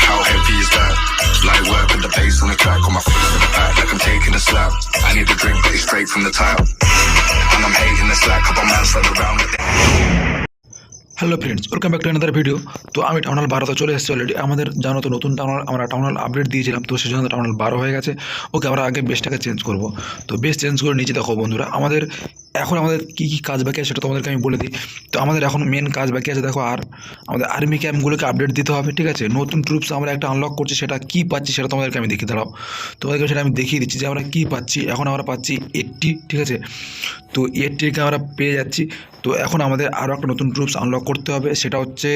How heavy is that? Light work with the bass on the track, on my feet to the back, like I'm taking a slap. I need a drink, but it's straight from the tap. And I'm hating the slack, couple man run around with the hello friends welcome back to another video তো আমি টাউনাল বারোতে চলে এসেছি already আমাদের জানো তো নতুন টাউনাল আমরা টাউনাল আপডেট দিয়েছিলাম তো সেই জন্য টাউনাল বারো হয়ে গেছে ওকে আমরা আগে বেসটাকে চেঞ্জ করব তো বেস চেঞ্জ করে নিচে দেখো বন্ধুরা আমাদের এখন আমাদের কী কী কাজ বাকি আছে সেটা তোমাদেরকে আমি বলে দিই। তো আমাদের এখন মেন কাজ বাকি আছে, দেখো আর আমাদের আর্মি ক্যাম্পগুলোকে আপডেট দিতে হবে, ঠিক আছে? নতুন ট্রুপস আমরা একটা আনলক করছি, সেটা কী পাচ্ছি সেটা তোমাদেরকে আমি দেখিয়ে দাঁড়াও। তোমাদেরকে সেটা আমি দেখিয়ে দিচ্ছি যে আমরা কী পাচ্ছি, এখন আমরা পাচ্ছি এইটটি ঠিক আছে? তো এইটটিকে আমরা পেয়ে যাচ্ছি। তো এখন আমাদের আরও একটা নতুন ট্রুপস আনলক করতে হবে, সেটা হচ্ছে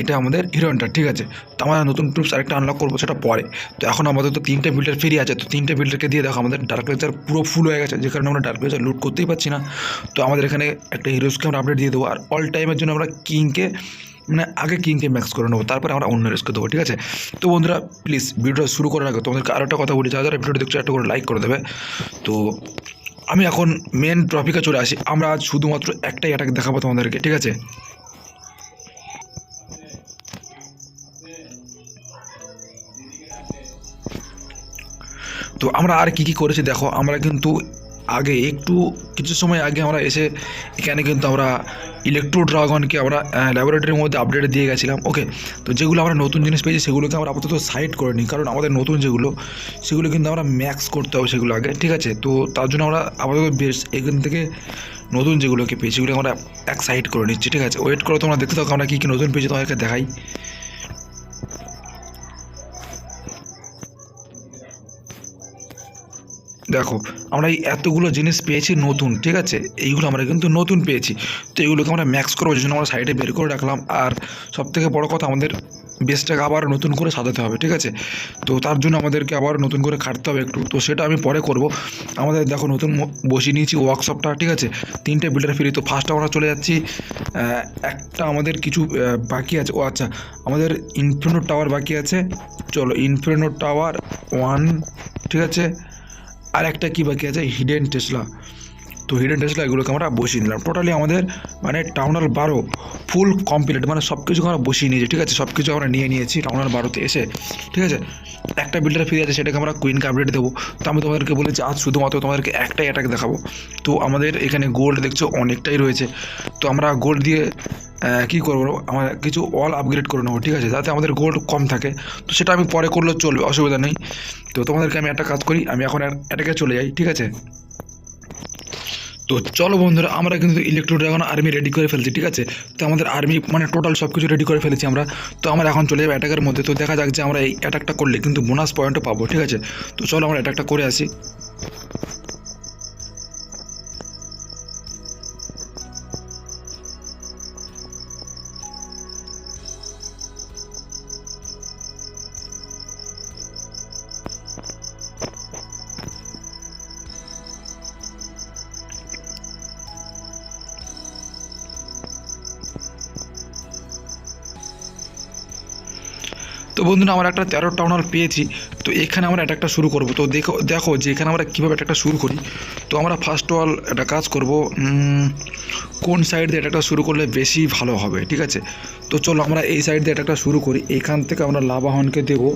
এটা আমাদের হিরো হিরোইনটা ঠিক আছে? তো আমরা নতুন ট্রুপস আরেকটা আনলক করব সেটা পরে। তো এখন আমাদের তো তিনটে বিল্ডার ফ্রি আছে, তো তিনটে বিল্ডারকে দিয়ে দেখো, আমাদের ডার্ক লেজার পুরো ফুল হয়ে গেছে, যে কারণে আমরা ডার্ক লেজার লুট করতেই পারছি না। তো আমাদের এখানে একটা হিরোজকে আমরা আপডেট দিয়ে দেবো, আর অল টাইমের জন্য আমরা কিংকে মানে আগে কিংকে ম্যাক্স করে নেব, তারপরে আমরা অন্য রেসকে দেবো, ঠিক আছে? তো বন্ধুরা প্লিজ ভিডিওটা শুরু করার আগে তোমাদেরকে আরও একটা কথা বলি, যারা যারা ভিডিওটা দেখছ একটা করে লাইক করে দেবে। তো আমি এখন মেন টপিকে চলে আসি, আমরা আজ শুধুমাত্র একটাই অ্যাটাক দেখাবো তোমাদেরকে, ঠিক আছে? তো আমরা আর কি কি করেছি দেখো, আমরা কিন্তু আগে একটু, কিছু সময় আগে আমরা এসে এখানে কিন্তু আমরা ইলেকট্রো ড্রাগনকে আমরা ল্যাবরেটরির মধ্যে আপডেট দিয়ে গেছিলাম ওকে তো যেগুলো আমরা নতুন জিনিস পেয়েছি সেগুলোকে আমরা আপাতত সাইড করে নিই, কারণ আমাদের নতুন যেগুলো, সেগুলো কিন্তু আমরা ম্যাক্স করতে হবে সেগুলো আগে, ঠিক আছে? তো তার জন্য আমরা আপাতত বেশ এখান থেকে নতুন যেগুলোকে পেয়েছি সেগুলো আমরা এক সাইড করে নিচ্ছি, ঠিক আছে? ওয়েট করো, তোমরা দেখতে থাকো আমরা কী কী নতুন পেয়েছি তোমাদেরকে দেখাই। দেখো, আমরা এই এতগুলো জিনিস পেয়েছি নতুন, ঠিক আছে? এইগুলো আমরা কিন্তু নতুন পেয়েছি। তো এইগুলোকে আমরা ম্যাক্স করব জন্য আমরা সাইডে বের করে রাখলাম। আর সব থেকে বড়ো কথা, আমাদের বেসটাকে আবার নতুন করে সাজাতে হবে, ঠিক আছে? তো তার জন্য আমাদেরকে আবার নতুন করে খাটতে হবে একটু। তো সেটা আমি পরে করব। আমাদের দেখো, নতুন বসিয়ে নিয়েছি ওয়ার্কশপটা ঠিক আছে? তিনটে বিল্ডার ফ্রি তো ফার্স্ট আমরা চলে যাচ্ছি। একটা আমাদের কিছু বাকি আছে। ও আচ্ছা আমাদের ইনফিনো টাওয়ার বাকি আছে। চলো ইনফিনো টাওয়ার ওয়ান ঠিক আছে? আর একটা কী বাকি আছে? হিডেন টেসলা তো হিডেন টেসলা এগুলোকে আমরা বসিয়ে নিলাম। টোটালি আমাদের মানে টাউনাল বারো ফুল কমপ্লিট মানে সব কিছু আমরা বসিয়ে নিয়েছি, ঠিক আছে? সব কিছু আমরা নিয়ে নিয়েছি টাউনাল বারোতে এসে, ঠিক আছে? একটা বিল্ডার ফিরে আছে, সেটাকে আমরা কুইনকে আপডেট দেবো। তো আমি তোমাদেরকে বলেছি, আজ শুধুমাত্র তোমাদেরকে একটাই অ্যাটাক দেখাবো। তো আমাদের এখানে গোল্ড দেখছ, অনেকটাই রয়েছে। তো আমরা গোল্ড দিয়ে কী করব? আমার কিছু অল আপগ্রেড করে নেব, ঠিক আছে? যাতে আমাদের গোল্ড কম থাকে। তো সেটা আমি পরে করলেও চলবে, অসুবিধা নেই। তো তোমাদেরকে আমি একটা কাজ করি, আমি এখন এটাকে চলে যাই, ঠিক আছে? তো চলো বন্ধুরা, আমরা কিন্তু ইলেকট্রো ড্রাগন আর্মি রেডি করে ফেলছি, ঠিক আছে? তো আমাদের আর্মি মানে টোটাল সব কিছু রেডি করে ফেলেছি আমরা। তো আমরা এখন চলে যাব অ্যাটাকের মধ্যে। তো দেখা যাক যে আমরা এই অ্যাটাকটা করলে কিন্তু বোনাস পয়েন্টও পাবো, ঠিক আছে? তো চলো আমরা অ্যাটাকটা করে আসি। বন্ধুরা, আমরা একটা তেরো টাউন হল পেয়েছি, তো এখানে আমরা অ্যাটাকটা শুরু করব। তো দেখো দেখো যে এখানে আমরা কীভাবে অ্যাটাকটা শুরু করি। তো আমরা ফার্স্ট অল একটা কাজ করব কোন সাইড দিয়ে অ্যাটাকটা শুরু করলে বেশি ভালো হবে, ঠিক আছে? তো চলো আমরা এই সাইড দিয়ে অ্যাটাকটা শুরু করি। এখান থেকে আমরা লাভাহনকে দেবো,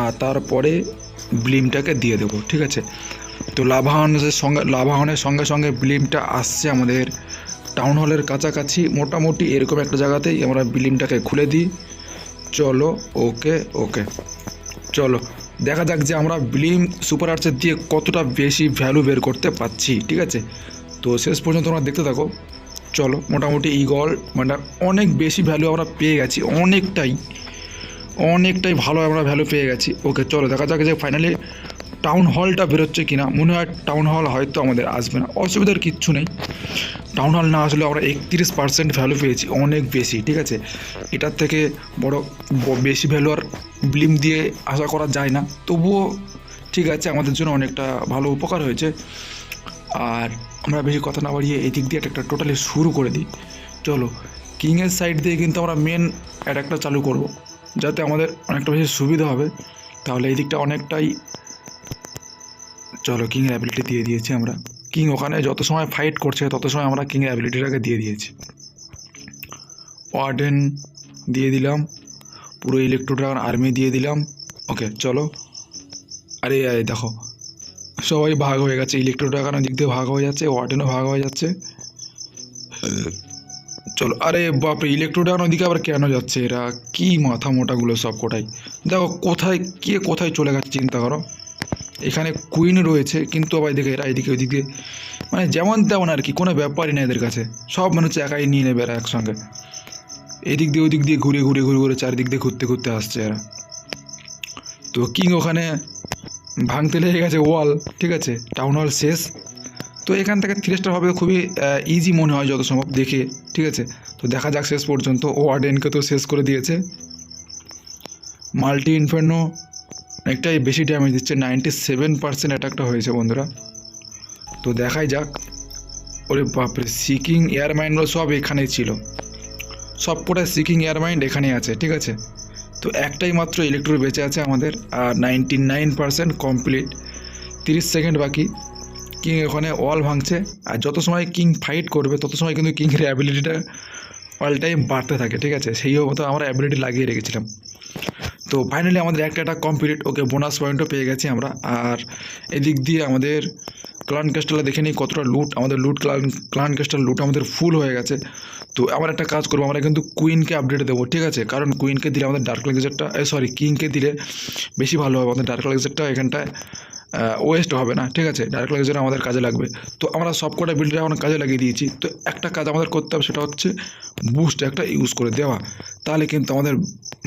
আর তারপরে ব্লিমটাকে দিয়ে দেবো, ঠিক আছে? তো লাভাহনের সঙ্গে লাভাহনের সঙ্গে সঙ্গে ব্লিমটা আসছে আমাদের টাউন হলের কাছাকাছি। মোটামুটি এরকম একটা জায়গাতেই আমরা ব্লিমটাকে খুলে দিই। চলো, ওকে ওকে। চলো, দেখা যাক যে আমরা ব্লিম সুপার আর্টসের দিয়ে কতটা বেশি ভ্যালু বের করতে পারছি, ঠিক আছে? তো শেষ পর্যন্ত আমরা দেখতে থাকো। চলো, মোটামুটি ইগল মানে অনেক বেশি ভ্যালু আমরা পেয়ে গেছি, অনেকটাই অনেকটাই ভালো আমরা ভ্যালু পেয়ে গেছি। ওকে, চলো, দেখা যাক যে ফাইনালি টাউন হলটা বেরোচ্ছে কিনা, মনে হয় টাউন হল হয়তো আমাদের আসবে না। অসুবিধার কিচ্ছু নেই। টাউন হল না আসলে আমরা একত্রিশ পার্সেন্ট ভ্যালু পেয়েছি, অনেক বেশি, ঠিক আছে? এটার থেকে বড় বেশি ভ্যালু আর ব্লিম দিয়ে আশা করা যায় না। তবুও ঠিক আছে, আমাদের জন্য অনেকটা ভালো উপকার হয়েছে। আর আমরা বেশি কথা না বাড়িয়ে এই দিক দিয়ে একটা টোটালি শুরু করে দিই। চলো কিংয়ের সাইড দিয়ে কিন্তু আমরা মেন অ্যাটাকটা চালু করব। যাতে আমাদের অনেকটা বেশি সুবিধা হবে। তাহলে এই দিকটা অনেকটাই চলো কিংয়ের অ্যাবিলিটি দিয়ে দিয়েছি আমরা। কিং ওখানে যত সময় ফাইট করছে, তত সময় আমরা কিংয়ের অ্যাবিলিটিটাকে দিয়ে দিয়েছি। ওয়ার্ডেন দিয়ে দিলাম। পুরো ইলেকট্রো ড্রাগন আর্মি দিয়ে দিলাম। ওকে চলো। আরে আরে, দেখো। সবাই ভাগ হয়ে গেছে। ইলেকট্রো ড্রাগনের দিক দিয়ে ভাগ হয়ে যাচ্ছে ওয়ার্ডেনও ভাগ হয়ে যাচ্ছে। চলো, আরে বাপরে ইলেকট্রো ড্রাগন ওদিকে আবার কেন যাচ্ছে এরা? কি মাথা মোটাগুলো সব কোটাই। দেখো, কোথায়, কে কোথায় চলে গেছে চিন্তা করো। এখানে কুইন রয়েছে, কিন্তু আবার দেখে এরা এদিকে, ওদিকে। মানে যেমন তেমন আর কি, কোনো ব্যাপারই না এদের কাছে। সব মনে হচ্ছে একাই নিয়ে নেবে এরা একসঙ্গে। এদিক দিয়ে, ওদিক দিয়ে ঘুরে ঘুরে ঘুরে ঘুরে চারিদিক দিয়ে ঘুরতে ঘুরতে আসছে এরা। তো কিং ওখানে ভাঙতে লেগে গেছে ওয়াল ঠিক আছে? টাউন হল শেষ। তো এখান থেকে থ্রি স্টার হবে খুবই ইজি মনে হয় যত সম্ভব দেখে, ঠিক আছে? তো দেখা যাক শেষ পর্যন্ত। ওয়ার্ডেনকে তো শেষ করে দিয়েছে। মাল্টি ইনফার্নো অনেকটাই বেশি ড্যামেজ দিচ্ছে। নাইনটি সেভেন পার্সেন্ট অ্যাটাকটা হয়েছে বন্ধুরা। তো দেখাই যাক। ওরে বাপরে সিকিং এয়ার মাইন্ডগুলো সব এখানেই ছিল। সব কটা সিকিং এয়ার মাইন্ড এখানেই আছে, ঠিক আছে? তো একটাই মাত্র ইলেকট্রো বেঁচে আছে আমাদের, আর নাইনটি নাইন পার্সেন্ট কমপ্লিট তিরিশ সেকেন্ড বাকি। কিং ওখানে অল ভাঙছে। আর যত সময় কিং ফাইট করবে, তত সময় কিন্তু কিংয়ের অ্যাবিলিটিটা অল টাইম বাড়তে থাকে, ঠিক আছে? সেই মতো আমরা অ্যাবিলিটি লাগিয়ে রেখেছিলাম। তো ফাইনালি আমাদের একটা একটা কমপ্লিট ওকে বোনাস পয়েন্টও পেয়ে গেছি আমরা। আর এদিক দিয়ে আমাদের ক্লান ক্যাস্টালে দেখে নিই কতটা লুট আমাদের লুট ক্লান ক্লান ক্যাস্টাল লুট আমাদের ফুল হয়ে গেছে। তো আমার একটা কাজ করব, আমরা কিন্তু কুইনকে আপডেট দেবো, ঠিক আছে? কারণ কুইনকে দিলে আমাদের ডার্ক লেগেজারটা সরি কিংকে দিলে বেশি ভালো হবে, আমাদের ডার্ক লেগেজারটা এখানটায় ওয়েস্ট হবে না, ঠিক আছে? ডার্ক লেগেজার আমাদের কাজে লাগবে। তো আমরা সব কটা বিল্ডার এখন কাজে লাগিয়ে দিয়েছি। তো একটা কাজ আমাদের করতে হবে, সেটা হচ্ছে বুস্ট একটা ইউজ করে দেওয়া। তাহলে কিন্তু আমাদের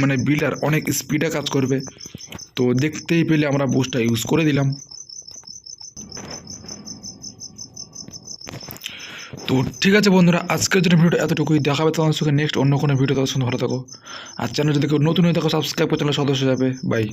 মানে বিল্ডার অনেক স্পিডে কাজ করবে। তো দেখতেই পেলে আমরা বুস্টটা ইউজ করে দিলাম। তো ঠিক আছে বন্ধুরা, আজকের জন্য ভিডিওটা এতটুকুই। দেখাবে তোমার সঙ্গে নেক্সট অন্য কোনো ভিডিও তোমার সঙ্গে ভালো থাকো। আর চ্যানেল যদি কেউ নতুন হয়ে থাকো সাবস্ক্রাইব করে চ্যানেল সদস্য যাবে। বাই